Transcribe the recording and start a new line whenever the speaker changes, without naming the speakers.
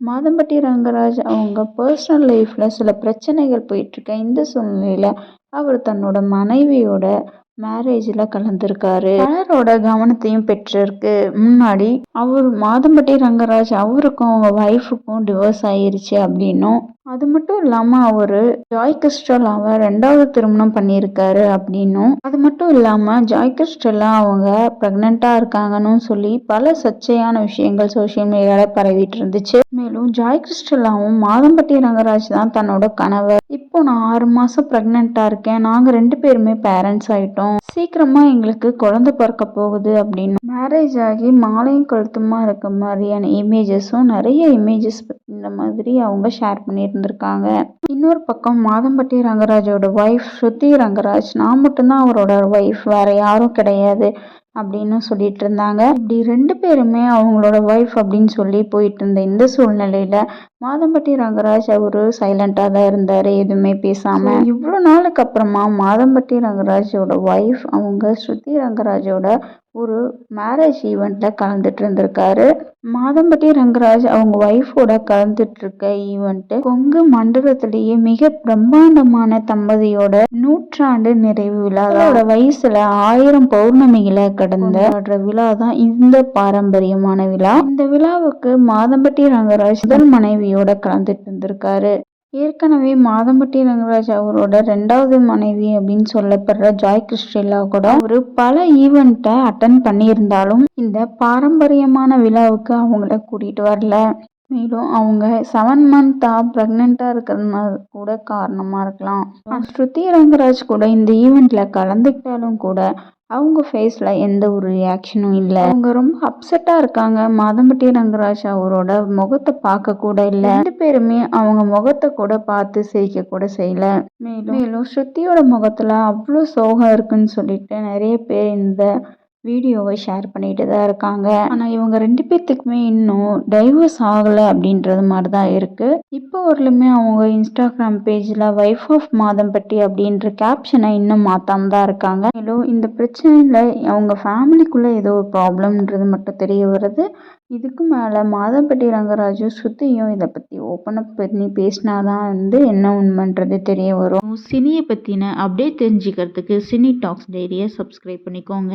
மாதம்பட்டி ரங்கராஜ் அவங்க பர்சனல் லைஃப்பில் சில பிரச்சனைகள் போயிட்டுருக்க. இந்த சூழ்நிலையில் அவர் தன்னோட மனைவியோட மேரேஜில் கலந்துருக்காரு. பலரோட கவனத்தையும் பெற்றிருக்கு. முன்னாடி அவர் மாதம்பட்டி ரங்கராஜ் அவருக்கும் அவங்க ஒய்ஃபுக்கும் டிவோர்ஸ் ஆயிருச்சு அப்படின்னும் அது மட்டும் இல்லாமல் அவர் ஜாய் கிறிஸ்டலாவை ரெண்டாவது திருமணம் பண்ணியிருக்காரு அப்படின்னும். அது மட்டும் இல்லாமல் ஜாய் கிறிஸ்டலா அவங்க ப்ரெக்னெண்ட்டாக இருக்காங்கன்னு சொல்லி பல சர்ச்சையான விஷயங்கள் சோஷியல் மீடியாவில் பரவிட்டு இருந்துச்சு மேலும் ஜாய் கிறிஸ்டலாவும் மாதம்பட்டி ரங்கராஜ் தான் தன்னோட கணவர். இப்போ நான் ஆறு மாதம் ப்ரெக்னெண்ட்டாக இருக்கேன். நாங்கள் ரெண்டு பேருமே பேரண்ட்ஸ் ஆகிட்டோம் சீக்கிரமாக எங்களுக்கு குழந்தை பிறக்க போகுது அப்படின்னு மேரேஜ் ஆகி மாலையும் கழுத்துமா இருக்க மாதிரியான இமேஜஸும் நிறைய இமேஜஸ் இந்த மாதிரி அவங்க ஷேர் பண்ணியிருந்திருக்காங்க. இன்னொரு பக்கம் மாதம்பட்டி ரங்கராஜோட ஒய்ஃப் ஸ்ருதி ரங்கராஜ். நான் மட்டும்தான் அவரோட ஒய்ஃப் வேற யாரும் கிடையாது அப்படின்னு சொல்லிட்டு இருந்தாங்க. இப்படி ரெண்டு பேருமே அவங்களோட ஒய்ஃப் அப்படின்னு சொல்லி போயிட்டு இருந்த இந்த சூழ்நிலையில மாதம்பட்டி ரங்கராஜ் அவரு சைலண்டாக தான் இருந்தார் எதுவுமே பேசாமல் இவ்வளோ நாளுக்கு அப்புறமா மாதம்பட்டி ரங்கராஜோட ஒய்ஃப் அவங்க ஸ்ருதி ரங்கராஜோட ஒரு மேரேஜ் ஈவெண்ட்டில் கலந்துட்டு இருந்திருக்காரு. மாதம்பட்டி ரங்கராஜ் அவங்க ஒய்ஃபோட கலந்துட்டு இருக்க ஈவெண்ட்டு கொங்கு மண்டலத்திலேயே மிக பிரம்மாண்டமான தம்பதியோட நூற்றாண்டு நிறைவு விழா. அதோட வயசுல ஆயிரம் பௌர்ணமிகளை கடந்த விழா தான் இந்த பாரம்பரியமான விழா. இந்த விழாவுக்கு மாதம்பட்டி ரங்கராஜ் முதல் மனைவியோட கலந்துட்டு இருந்திருக்காரு. ஏற்கனவே மாதம்பட்டி ரங்கராஜ் அவரோட ரெண்டாவது மனைவி அப்படின்னு சொல்லப்படுற ஜாய் கிறிஸ்டெல்லா கூட ஒரு பல ஈவெண்ட்டை அட்டன் பண்ணியிருந்தாலும் இந்த பாரம்பரியமான விழாவுக்கு அவங்கள கூட்டிகிட்டு வரல. மேலும் அவங்க செவன் மந்த்தாக ப்ரெக்னெண்ட்டாக இருக்கிறதுனால கூட காரணமாக இருக்கலாம். ஸ்ருதி ரங்கராஜ் கூட இந்த ஈவெண்ட்டில் கலந்துக்கிட்டாலும் கூட அவங்க ஃபேஸில் எந்த ஒரு ரியாக்ஷனும் இல்லை. அவங்க ரொம்ப அப்செட்டாக இருக்காங்க. மாதம்பட்டி ரங்கராஜ் அவரோட முகத்தை பார்க்க கூட இல்லை. ரெண்டு பேருமே அவங்க முகத்தை கூட பார்த்து சிரிக்க கூட செய்யல. மேலும் மேலும் ஸ்ருதியோட முகத்தில் அவ்வளோ சோகம் இருக்குன்னு சொல்லிட்டு நிறைய பேர் இந்த வீடியோவை ஷேர் பண்ணிட்டு தான் இருக்காங்க. ஆனால் இவங்க ரெண்டு பேர்த்துக்குமே இன்னும் டைவர்ஸ் ஆகலை அப்படின்றது மாதிரி தான் இருக்குது இப்போ வரலுமே அவங்க இன்ஸ்டாகிராம் பேஜில் ஒய்ஃப் ஆஃப் மாதம்பட்டி அப்படின்ற கேப்ஷனை இன்னும் மாற்றாம தான் இருக்காங்க. மேலும் இந்த பிரச்சனையில் அவங்க ஃபேமிலிக்குள்ளே ஏதோ ஒரு ப்ராப்ளம்ன்றது மட்டும் தெரிய வருது. இதுக்கு மேலே மாதம்பட்டி ரங்கராஜு சுத்தியும் இதை பற்றி ஓப்பன் அப் பண்ணி பேசினா தான் வந்து என்ன உண்மைன்றது தெரிய வரும். சினியை பற்றின அப்டேட் தெரிஞ்சுக்கிறதுக்கு சினி டாக்ஸ் டைரியை சப்ஸ்கிரைப் பண்ணிக்கோங்க.